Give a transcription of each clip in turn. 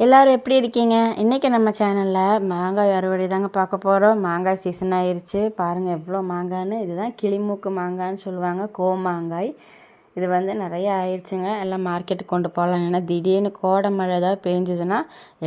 எல்லோரும் எப்படி இருக்கீங்க? இன்றைக்கி நம்ம சேனலில் மாங்காய் அறுவடை தாங்க பார்க்க போகிறோம் மாங்காய் சீசன் ஆயிடுச்சு பாருங்கள் எவ்வளோ மாங்காய்னு இதுதான் கிளிமூக்கு மாங்காய்னு சொல்லுவாங்க. கோ மாங்காய் இது வந்து நிறைய ஆயிடுச்சுங்க. எல்லாம் மார்க்கெட்டுக்கு கொண்டு போகலாம். ஏன்னா திடீர்னு கோடை மழை ஏதாவது பேஞ்சுதுன்னா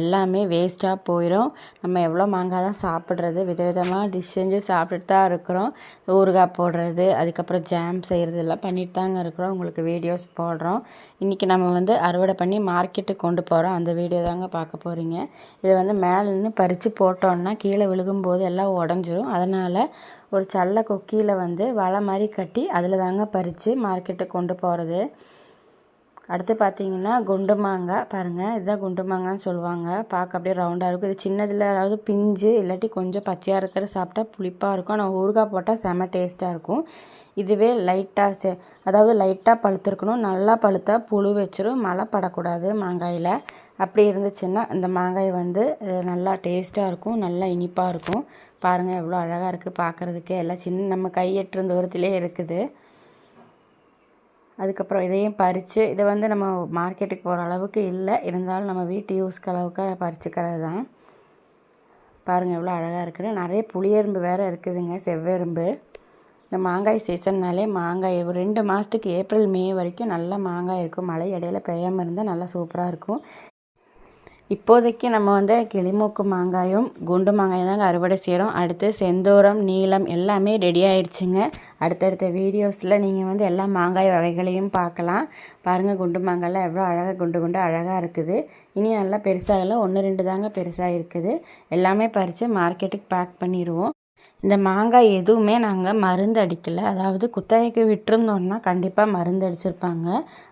எல்லாமே வேஸ்ட்டாக போயிடும் நம்ம எவ்வளோ மாங்காய் தான் சாப்பிட்றது? விதவிதமாக டிஷ் செஞ்சு சாப்பிட்டுட்டு தான் இருக்கிறோம். ஊறுகாய் போடுறது அதுக்கப்புறம் ஜாம் செய்கிறது எல்லாம் பண்ணிட்டு தாங்க இருக்கிறோம். உங்களுக்கு வீடியோஸ் போடுறோம். இன்றைக்கி நம்ம வந்து அறுவடை பண்ணி மார்க்கெட்டுக்கு கொண்டு போகிறோம் அந்த வீடியோ தாங்க பார்க்க போகிறீங்க இதை வந்து மேலே நின்று பறித்து போட்டோன்னா கீழே விழுகும்போது எல்லாம் உடஞ்சிரும். அதனால் ஒரு சல்ல கொக்கியில் வந்து வலை மாதிரி கட்டி அதில் தாங்க பறித்து மார்க்கெட்டுக்கு கொண்டு போகிறது அடுத்து பார்த்தீங்கன்னா குண்டு மாங்காய் பாருங்கள் இதுதான் குண்டு மாங்கான்னு சொல்லுவாங்க. பார்க்க அப்படியே ரவுண்டாக இருக்கும். இது சின்னதில் அதாவது பிஞ்சு இல்லாட்டி கொஞ்சம் பச்சையாக இருக்கிற சாப்பிட்டா புளிப்பாக இருக்கும். ஆனால் ஊறுகாய் போட்டால் செம டேஸ்ட்டாக இருக்கும். இதுவே லைட்டாக சே அதாவது லைட்டாக பழுத்திருக்கணும். நல்லா பழுத்தா புழு வச்சிரும். மழை படக்கூடாது மாங்காயில். அப்படி இருந்துச்சுன்னா இந்த மாங்காய் வந்து நல்லா டேஸ்ட்டாக இருக்கும். நல்லா இனிப்பாக இருக்கும். பாருங்கள் எவ்வளோ அழகாக இருக்குது பார்க்குறதுக்கே எல்லாம் சின்ன நம்ம கையெட்டுற தூரத்திலே இருக்குது. அதுக்கப்புறம் இதையும் பறித்து இதை வந்து நம்ம மார்க்கெட்டுக்கு போகிற அளவுக்கு இல்லை. இருந்தாலும் நம்ம வீட்டு யூஸ்க்கு அளவுக்கு பறிச்சுக்கிறது தான் பாருங்கள் எவ்வளோ அழகாக இருக்குது நிறைய புளியெரும்பு வேறு இருக்குதுங்க செவ்வெரும்பு. இந்த மாங்காய் சீசன்னாலே மாங்காய் ரெண்டு மாதத்துக்கு ஏப்ரல் மே வரைக்கும் நல்லா மாங்காய் இருக்கும். மழை இடையில பெய்யாமல் இருந்தால் நல்லா சூப்பராக இருக்கும். இப்போதைக்கு நம்ம வந்து கிளிமூக்கு மாங்காயும் குண்டு மாங்காயும் தாங்க அறுவடை செய்கிறோம் அடுத்து செந்தூரம் நீளம் எல்லாமே ரெடி ஆயிடுச்சுங்க அடுத்தடுத்த வீடியோஸில் நீங்கள் வந்து எல்லா மாங்காய் வகைகளையும் பார்க்கலாம். பாருங்கள் குண்டு மாங்காய்லாம் எவ்வளோ அழகாக குண்டு குண்டு அழகாக இருக்குது. இனி நல்லா பெருசாகல ஒன்று ரெண்டு தாங்க பெருசாக இருக்குது எல்லாமே பறித்து மார்க்கெட்டுக்கு பேக் பண்ணிடுவோம் இந்த மாங்காய் எதுவுமே நாங்கள் மருந்து அடிக்கலை. அதாவது குத்தகைக்கு விட்டுருந்தோன்னா கண்டிப்பாக மருந்து அடிச்சிருப்பாங்க.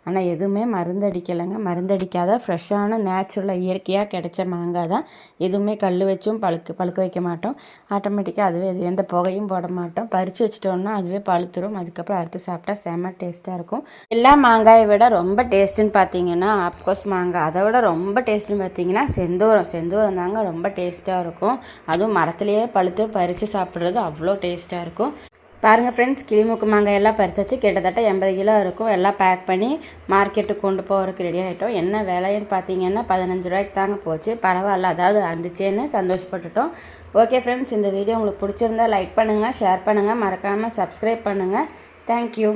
ஆனால் எதுவுமே மருந்து அடிக்கலைங்க. மருந்து அடிக்காத ஃப்ரெஷ்ஷான நேச்சுரலாக இயற்கையாக கிடைச்ச மாங்காய் தான். எதுவுமே கல் வச்சும் பழுக்க பழுக்க வைக்க மாட்டோம். ஆட்டோமேட்டிக்காக அதுவே அது எந்த புகையும் போட மாட்டோம். பறித்து வச்சிட்டோன்னா அதுவே பழுத்துரும். அதுக்கப்புறம் அறுத்து சாப்பிட்டா செம்ம டேஸ்ட்டாக இருக்கும். எல்லா மாங்காயை விட ரொம்ப டேஸ்ட்டுன்னு பார்த்தீங்கன்னா ஆப்கோஸ் மாங்காய். அதை விட ரொம்ப டேஸ்ட்டுன்னு பார்த்தீங்கன்னா செந்தூரம். செந்தூரம் தாங்க ரொம்ப டேஸ்ட்டாக இருக்கும். அதுவும் மரத்துலேயே பழுத்து பறித்து சாப்பிட்றது அவ்வளோ டேஸ்ட்டாக இருக்கும். பாருங்கள் ஃப்ரெண்ட்ஸ் கிளிமுக்கு மாங்காய் எல்லாம் பறிச்சாச்சு. கிட்டத்தட்ட எண்பது கிலோ இருக்கும். எல்லாம் பேக் பண்ணி மார்க்கெட்டுக்கு கொண்டு போகிறதுக்கு ரெடி ஆகிட்டோம் என்ன விலைன்னு பார்த்தீங்கன்னா பதினஞ்சு ரூபாய்க்கு தாங்க போச்சு. பரவாயில்ல. அதாவது இருந்துச்சேன்னு சந்தோஷப்பட்டுட்டோம். ஓகே ஃப்ரெண்ட்ஸ் இந்த வீடியோ உங்களுக்கு பிடிச்சிருந்தா லைக் பண்ணுங்கள் ஷேர் பண்ணுங்கள் மறக்காமல் சப்ஸ்கிரைப் பண்ணுங்கள் தேங்க்யூ